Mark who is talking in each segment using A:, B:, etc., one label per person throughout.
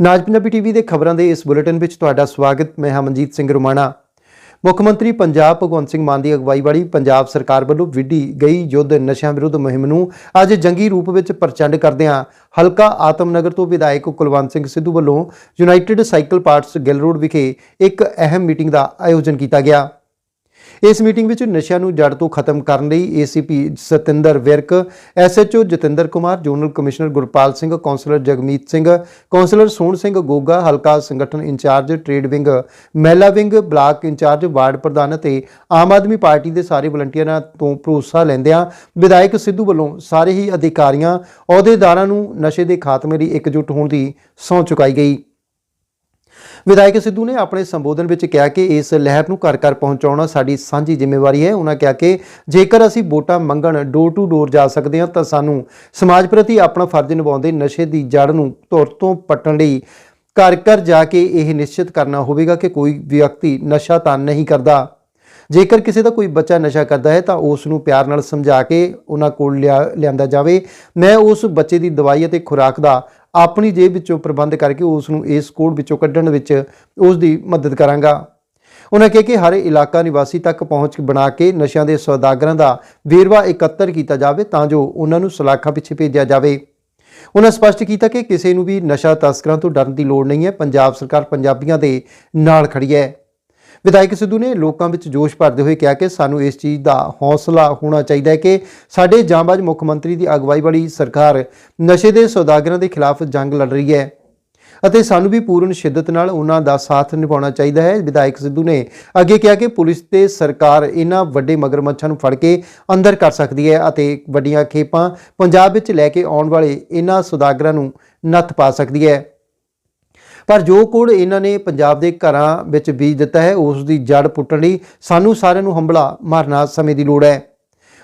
A: ਨਾਜ Punjabi TV ਦੇ ਖਬਰਾਂ ਦੇ ਇਸ ਬੁਲੇਟਿਨ ਵਿੱਚ ਤੁਹਾਡਾ ਸਵਾਗਤ। ਮੈਂ ਹਮਨਜੀਤ ਸਿੰਘ ਰੁਮਾਣਾ। ਮੁੱਖ ਮੰਤਰੀ ਪੰਜਾਬ ਭਗਵੰਤ ਸਿੰਘ ਮਾਨ ਦੀ ਅਗਵਾਈ ਵਾਲੀ ਪੰਜਾਬ ਸਰਕਾਰ ਵੱਲੋਂ ਵਿੱਢੀ ਗਈ ਯੁੱਧ ਨਸ਼ਿਆਂ ਵਿਰੁੱਧ ਮੁਹਿੰਮ ਨੂੰ ਅੱਜ ਜੰਗੀ ਰੂਪ ਵਿੱਚ ਪ੍ਰਚੰਡ ਕਰਦਿਆਂ ਹਲਕਾ ਆਤਮਨਗਰ ਤੋਂ ਵਿਧਾਇਕ ਕੁਲਵੰਤ ਸਿੰਘ ਸਿੱਧੂ ਵੱਲੋਂ united cycle parts Gill road ਵਿਖੇ ਇੱਕ ਅਹਿਮ ਮੀਟਿੰਗ ਦਾ ਆਯੋਜਨ ਕੀਤਾ ਗਿਆ। ਇਸ ਮੀਟਿੰਗ ਵਿੱਚ ਨਸ਼ਿਆਂ ਨੂੰ ਜੜ ਤੋਂ ਖਤਮ ਕਰਨ ਲਈ ACP Satinder Virk, SHO Jatinder Kumar, zonal commissioner Gurpal Singh, councillor Jagmeet Singh, councillor Sohan Singh Goga, ਹਲਕਾ ਸੰਗਠਨ ਇੰਚਾਰਜ ਟ੍ਰੇਡ ਵਿੰਗ, ਮਹਿਲਾ wing block in charge, ward ਪ੍ਰਧਾਨ ਅਤੇ ਆਮ ਆਦਮੀ ਪਾਰਟੀ ਦੇ ਸਾਰੇ ਵਲੰਟੀਅਰਾਂ ਤੋਂ ਭਰੋਸਾ ਲੈਂਦਿਆਂ ਵਿਧਾਇਕ ਸਿੱਧੂ ਵੱਲੋਂ ਸਾਰੇ ਹੀ ਅਧਿਕਾਰੀਆਂ ਅਹੁਦੇਦਾਰਾਂ ਨੂੰ ਨਸ਼ੇ ਦੇ ਖਾਤਮੇ ਲਈ ਇਕਜੁੱਟ ਹੋਣ ਦੀ ਸਹੁੰ ਚੁਕਾਈ ਗਈ। ਵਿਧਾਇਕ ਸਿੱਧੂ ਨੇ ਆਪਣੇ ਸੰਬੋਧਨ ਵਿੱਚ ਕਿਹਾ ਕਿ ਇਸ ਲਹਿਰ ਨੂੰ ਘਰ ਘਰ ਪਹੁੰਚਾਉਣਾ ਸਾਡੀ ਸਾਂਝੀ ਜ਼ਿੰਮੇਵਾਰੀ ਹੈ। ਉਹਨਾਂ ਕਿਹਾ ਕਿ ਜੇਕਰ ਅਸੀਂ ਵੋਟਾਂ ਮੰਗਣ ਡੋਰ ਟੂ ਡੋਰ ਜਾ ਸਕਦੇ ਹਾਂ, ਤਾਂ ਸਾਨੂੰ ਸਮਾਜ ਪ੍ਰਤੀ ਆਪਣਾ ਫਰਜ਼ ਨਿਭਾਉਂਦੇ ਨਸ਼ੇ ਦੀ ਜੜ ਨੂੰ ਧੁਰ ਤੋਂ ਪੱਟਣ ਲਈ ਘਰ ਘਰ ਜਾ ਕੇ ਇਹ ਨਿਸ਼ਚਿਤ ਕਰਨਾ ਹੋਵੇਗਾ ਕਿ ਕੋਈ ਵਿਅਕਤੀ ਨਸ਼ਾ ਤਾਂ ਨਹੀਂ ਕਰਦਾ। ਜੇਕਰ ਕਿਸੇ ਦਾ ਕੋਈ ਬੱਚਾ ਨਸ਼ਾ ਕਰਦਾ ਹੈ, ਤਾਂ ਉਸ ਨੂੰ ਪਿਆਰ ਨਾਲ ਸਮਝਾ ਕੇ ਉਹਨਾਂ ਕੋਲ ਲਿਆ- ਲਿਆਂਦਾ ਜਾਵੇ। ਮੈਂ ਉਸ ਬੱਚੇ ਦੀ ਦਵਾਈ ਅਤੇ ਖੁਰਾਕ ਦਾ ਆਪਣੀ ਜੇਬ ਵਿੱਚੋਂ ਪ੍ਰਬੰਧ ਕਰਕੇ ਉਸ ਨੂੰ ਇਸ ਕੋਡ ਵਿੱਚੋਂ ਕੱਢਣ ਵਿੱਚ ਉਸ ਦੀ ਮਦਦ ਕਰਾਂਗਾ। ਉਹਨਾਂ ਕਿਹਾ ਕਿ ਹਰ ਇਲਾਕਾ ਨਿਵਾਸੀ ਤੱਕ ਪਹੁੰਚ ਬਣਾ ਕੇ ਨਸ਼ਿਆਂ ਦੇ ਸੌਦਾਗਰਾਂ ਦਾ ਵੇਰਵਾ ਇਕੱਤਰ ਕੀਤਾ ਜਾਵੇ ਤਾਂ ਜੋ ਉਹਨਾਂ ਨੂੰ ਸਲਾਖਾਂ ਪਿੱਛੇ ਭੇਜਿਆ ਜਾਵੇ। ਉਹਨਾਂ ਸਪਸ਼ਟ ਕੀਤਾ ਕਿ ਕਿਸੇ ਨੂੰ ਵੀ ਨਸ਼ਾ ਤਸਕਰਾਂ ਤੋਂ ਡਰਨ ਦੀ ਲੋੜ ਨਹੀਂ ਹੈ। ਪੰਜਾਬ ਸਰਕਾਰ ਪੰਜਾਬੀਆਂ ਦੇ ਨਾਲ ਖੜੀ ਹੈ। ਵਿਧਾਇਕ ਸਿੱਧੂ ਨੇ ਲੋਕਾਂ ਵਿੱਚ ਜੋਸ਼ ਭਰਦੇ ਹੋਏ ਕਿਹਾ ਕਿ ਸਾਨੂੰ ਇਸ ਚੀਜ਼ ਦਾ ਹੌਸਲਾ ਹੋਣਾ ਚਾਹੀਦਾ ਹੈ ਕਿ ਸਾਡੇ ਜਾਂਬਾਜ਼ ਮੁੱਖ ਮੰਤਰੀ ਦੀ ਅਗਵਾਈ ਵਾਲੀ ਸਰਕਾਰ ਨਸ਼ੇ ਦੇ ਸੌਦਾਗਰਾਂ ਦੇ ਖਿਲਾਫ ਜੰਗ ਲੜ ਰਹੀ ਹੈ ਅਤੇ ਸਾਨੂੰ ਵੀ ਪੂਰਨ ਸ਼ਿੱਦਤ ਨਾਲ ਉਹਨਾਂ ਦਾ ਸਾਥ ਨਿਭਾਉਣਾ ਚਾਹੀਦਾ ਹੈ। ਵਿਧਾਇਕ ਸਿੱਧੂ ਨੇ ਅੱਗੇ ਕਿਹਾ ਕਿ ਪੁਲਿਸ ਤੇ ਸਰਕਾਰ ਇਹਨਾਂ ਵੱਡੇ ਮਗਰਮੱਛਾਂ ਨੂੰ ਫੜ ਕੇ ਅੰਦਰ ਕਰ ਸਕਦੀ ਹੈ ਅਤੇ ਵੱਡੀਆਂ ਖੇਪਾਂ ਪੰਜਾਬ ਵਿੱਚ ਲੈ ਕੇ ਆਉਣ ਵਾਲੇ ਇਹਨਾਂ ਸੌਦਾਗਰਾਂ ਨੂੰ ਨੱਥ ਪਾ ਸਕਦੀ ਹੈ। ਪਰ ਜੋ ਕੋੜ ਇਹਨਾਂ ਨੇ ਪੰਜਾਬ ਦੇ ਘਰਾਂ ਵਿੱਚ ਬੀਜ ਦਿੱਤਾ ਹੈ, ਉਸ ਦੀ ਜੜ ਪੁੱਟਣ ਲਈ ਸਾਨੂੰ ਸਾਰਿਆਂ ਨੂੰ ਹੰਬਲਾ ਮਾਰਨਾ ਸਮੇਂ ਦੀ ਲੋੜ ਹੈ।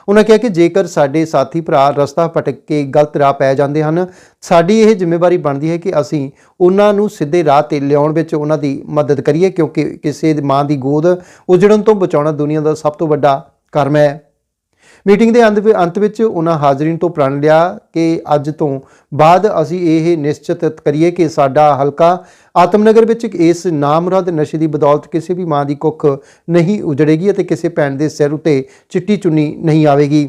A: ਉਹਨਾਂ ਕਿਹਾ ਕਿ ਜੇਕਰ ਸਾਡੇ ਸਾਥੀ ਭਰਾ ਰਸਤਾ ਭਟਕ ਕੇ ਗਲਤ ਰਾਹ ਪੈ ਜਾਂਦੇ ਹਨ, ਸਾਡੀ ਇਹ ਜ਼ਿੰਮੇਵਾਰੀ ਬਣਦੀ ਹੈ ਕਿ ਅਸੀਂ ਉਹਨਾਂ ਨੂੰ ਸਿੱਧੇ ਰਾਹ ਤੇ ਲਿਆਉਣ ਵਿੱਚ ਉਹਨਾਂ ਦੀ ਮਦਦ ਕਰੀਏ, ਕਿਉਂਕਿ ਕਿਸੇ ਮਾਂ ਦੀ ਗੋਦ ਉਜੜਨ ਤੋਂ ਬਚਾਉਣਾ ਦੁਨੀਆ ਦਾ ਸਭ ਤੋਂ ਵੱਡਾ ਕਰਮ ਹੈ। ਮੀਟਿੰਗ ਦੇ ਅੰਤ ਅੰਤ ਵਿੱਚ ਉਹਨਾਂ ਹਾਜ਼ਰੀਨ ਤੋਂ ਪ੍ਰਣ ਲਿਆ ਕਿ ਅੱਜ ਤੋਂ ਬਾਅਦ ਅਸੀਂ ਇਹ ਨਿਸ਼ਚਿਤ ਕਰੀਏ ਕਿ ਸਾਡਾ ਹਲਕਾ ਆਤਮਨਗਰ ਵਿੱਚ ਇਸ ਨਾਮਰਦ ਨਸ਼ੇ ਦੀ ਬਦੌਲਤ ਕਿਸੇ ਵੀ ਮਾਂ ਦੀ ਕੁੱਖ ਨਹੀਂ ਉਜੜੇਗੀ ਅਤੇ ਕਿਸੇ ਭੈਣ ਦੇ ਸਿਰ ਉਤੇ ਚਿੱਟੀ ਚੁੰਨੀ ਨਹੀਂ ਆਵੇਗੀ।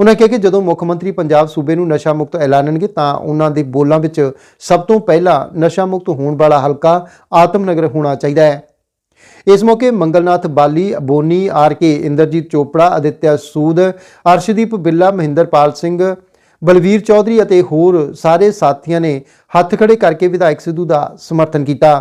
A: ਉਹਨਾਂ ਕਿਹਾ ਕਿ ਜਦੋਂ ਮੁੱਖ ਮੰਤਰੀ ਪੰਜਾਬ ਸੂਬੇ ਨੂੰ ਨਸ਼ਾ ਮੁਕਤ ਐਲਾਨਣਗੇ ਤਾਂ ਉਹਨਾਂ ਦੇ ਬੋਲਾਂ ਵਿੱਚ ਸਭ ਤੋਂ ਪਹਿਲਾਂ ਨਸ਼ਾ ਮੁਕਤ ਹੋਣ ਵਾਲਾ ਹਲਕਾ ਆਤਮਨਗਰ ਹੋਣਾ ਚਾਹੀਦਾ ਹੈ। ਇਸ ਮੌਕੇ ਮੰਗਲਨਾਥ ਬਾਲੀ ਅਬੋਨੀ ਆਰ ਕੇ ਇੰਦਰਜੀਤ ਚੋਪੜਾ, ਅਦਿੱਤਿਆ ਸੂਦ, ਅਰਸ਼ਦੀਪ ਬਿੱਲਾ, ਮਹਿੰਦਰਪਾਲ ਸਿੰਘ, ਬਲਵੀਰ ਚੌਧਰੀ ਅਤੇ ਹੋਰ ਸਾਰੇ ਸਾਥੀਆਂ ਨੇ ਹੱਥ ਖੜੇ ਕਰਕੇ ਵਿਧਾਇਕ ਸਿੱਧੂ ਦਾ ਸਮਰਥਨ ਕੀਤਾ।